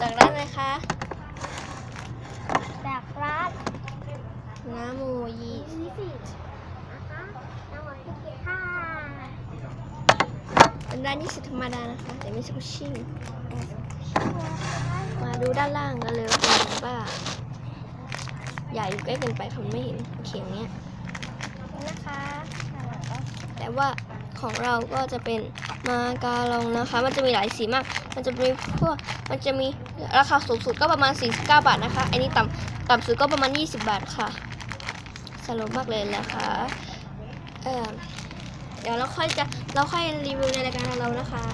นะคะ จากร้านน้ำโมยียี่สิบนะคะน้ำหวานที่เกียค่ะเป็นร้านยี่สิบธรรมดานะคะ แต่ไม่สกุชชิ่งมาดูด้านล่างกันเลยว่าเป็นยังไงบ้างใหญ่ใกล้เกินไปเขาไม่เห็นเขียงเนี้ยนะคะแล้วก็แต่ว่า ของเราก็จะเป็นมาการองนะคะ มันจะมีหลายสีมาก มันจะมีพวกมันจะมีราคาสูงสุดก็ประมาณ 49 บาทนะคะ อันนี้ต่ำต่ำสุดก็ประมาณ 20 บาทค่ะสรุปมากเลยนะคะเออเดี๋ยวเราค่อยจะเราค่อยรีวิวในรายการของเรานะคะ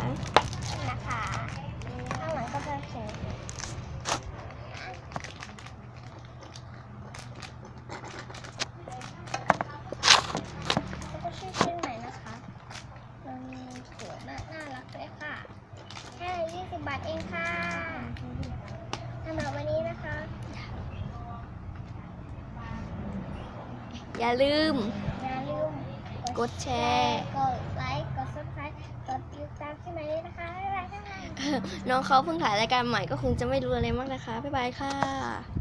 ข้างหลังก็จะเขียนแล้วก็ชื่อชื่อใหม่นะคะมันสวยมากน่ารักด้วยค่ะ แค่20บาทเองค่ะสำหรับวันนี้นะคะ อย่าลืม อย่าลืมกดแชร์ กดไลค์ กด subscribe กดติดตามที่ไหนด้วยนะคะบ๊ายบายค่ะน้องเขาเพิ่งถ่ายรายการใหม่ก็คงจะไม่รู้อะไรมากนะคะ บ๊ายบายค่ะ